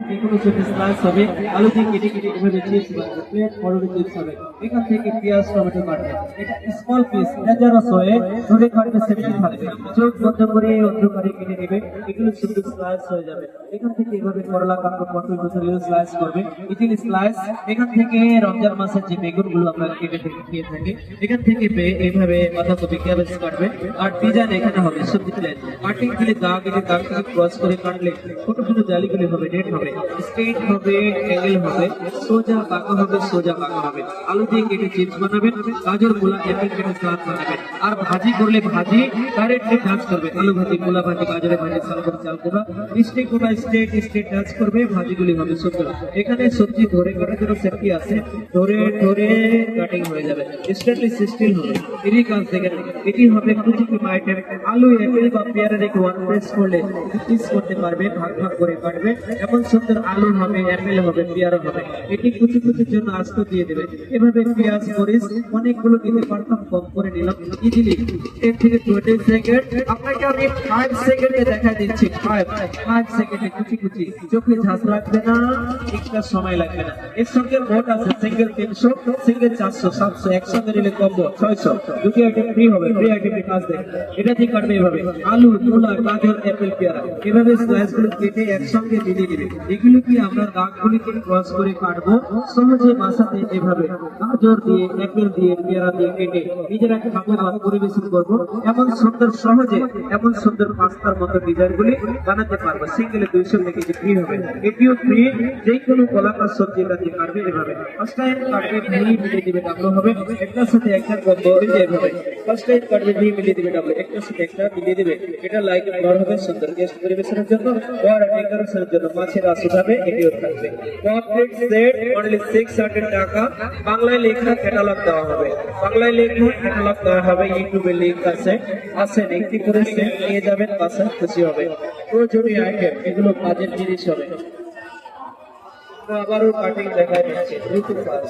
যেকোনো ছবি স্লাইস হবে। আলু দিয়ে কেটে কেটে এভাবে চিপস বানাবে প্লেট বড় চিপস হবে। এখান থেকে পেঁয়াজ, টমেটো কাটবে। এটা স্মল পিস ডেঞ্জারাস হয়ে ধরে কাটবে সেফটি থাকবে। চোখ বন্ধ করে অন্ধকারে কেটে নেবে। এগুলো শুধু স্লাইস হয়ে যাবে। এখান থেকে এভাবে করলা কাটবে পটল টুটল স্লাইস করবে। ইজিলি স্লাইস এখান থেকে রমজান মাসের যে বেগুনগুলো আপনারা কেটে খেয়ে থাকে এখান থেকে এইভাবে বাঁধাকপি ক্যাবেজ কাটবে। আর ডিজাইন এখানে হবে, সবজি প্লেন কাটিং দিলে দাগ দিলে দাগ থেকে ক্রস করে কাটলে ছোট ছোট জালিগুলি হবে নেট হবে। স্ট্রেট হবে অ্যাঙ্গেল হবে, সোজা বাঁকা হবে, সোজা বাঁকা হবে। আলু দিয়ে কেটে চিপস বানাবেন, গাজর, মূলা অ্যাপেল কেটে সালাদ বানাবেন। আর ভাজি করলে ভাজি ডাইরেক্টলি টাচ করবে। আলু ভাজি, মূলা ভাজি গাজরের ভাজি, চাল চাল করবা স্টেক গোটা স্টেট স্টেট টাচ করবে, ভাজিগুলি হবে সুন্দর এখানে সবজি ধরে কাটার জন্য সেফটি আছে। ধরে ধরে কাটিং হয়ে যাবে। স্টেনলেস স্টিল হবে। এরই কাজ দেখেন, এটি হবে কুচি কুচি আইটেম আলু অ্যাপেল বা পেয়ারা রেখে ওয়ান প্রেস করলে পিস করতে পারবে, ভাগ ভাগ করে কাটবে। এমন সুন্দর আলু হবে অ্যাপেল হবে পেয়ারা হবে। এটি কুচি কুচির জন্য আস্ত দিয়ে দেবে। এভাবে পেঁয়াজ, মরিচ অনেকগুলো দিতে পারতাম, কম করে নিলাম। ইজিলি টেন থেকে টোয়েন্টি সেকেন্ড আপনাকে আমি ফাইভ সেকেন্ডে দেখা দিচ্ছি। ফাইভ ফাইভ সেকেন্ডে কুচি কুচি চোখে ঝাঁস লাগবে না, একটা সময় লাগবে না। এর সঙ্গে মোট আছে সিঙ্গেল তিনশো সিঙ্গেল চারশো, সাতশো, একসঙ্গে নিলে কম্বো ছয়শো। দুটি আইটেম ফ্রি হবে ফ্রি আইটেমে কাজ দেয় এটা কাটবে এভাবে। আলু গাজর অ্যাপেল পেয়ারা, এভাবে কেটে একসঙ্গে এগুলো কি আমরা দাগগুলিকে ক্রস করে কাটবো? সহজে বাসাতে এভাবে গাজর দিয়ে অ্যাপেল দিয়ে, পেয়ারা দিয়ে কেটে নিজেরা খাব পরিবেশন করব। এমন সুন্দর সহজে, এমন সুন্দর পাস্তার মতো ডিজাইন গুলি বানাতে পারব। সিঙ্গেলে দুইশো থেকে ফ্রি হবে, এটিও ফ্রি যে কোনো কলাকার সবজি দিয়ে কাটবে এভাবে। ফার্স্ট টাইম কাটবে ঘি মিলিয়ে দিবে ডাবলো হবে। একটার সাথে একটা যে এভাবে। ফার্স্ট টাইম কাটবে ঘি মিলিয়ে দিবে ডাবলো একটার সাথে একটা মিলিয়ে দিবে। এটা লাইক বড় হবে, সুন্দর গেস্ট পরিবেশনের জন্য আর ডেকোরেশনের জন্য মাছের আসুদ হবে, এটিও থাকবে। Complete set only six hundred টাকা। বাংলায় লেখা ক্যাটালগ দেওয়া হবে। বাংলায় লেখা ক্যাটালগ দেওয়া হবে ইউটিউবে লিঙ্ক আছে। আসেন, একটি করে সেট নিয়ে যাবেন, বাসায় খুশি হবে প্রয়োজনীয় আইটেম এগুলো কাজের জিনিস হবে। আবারও কাটিং দেখা যাচ্ছে দ্রুত কাজ।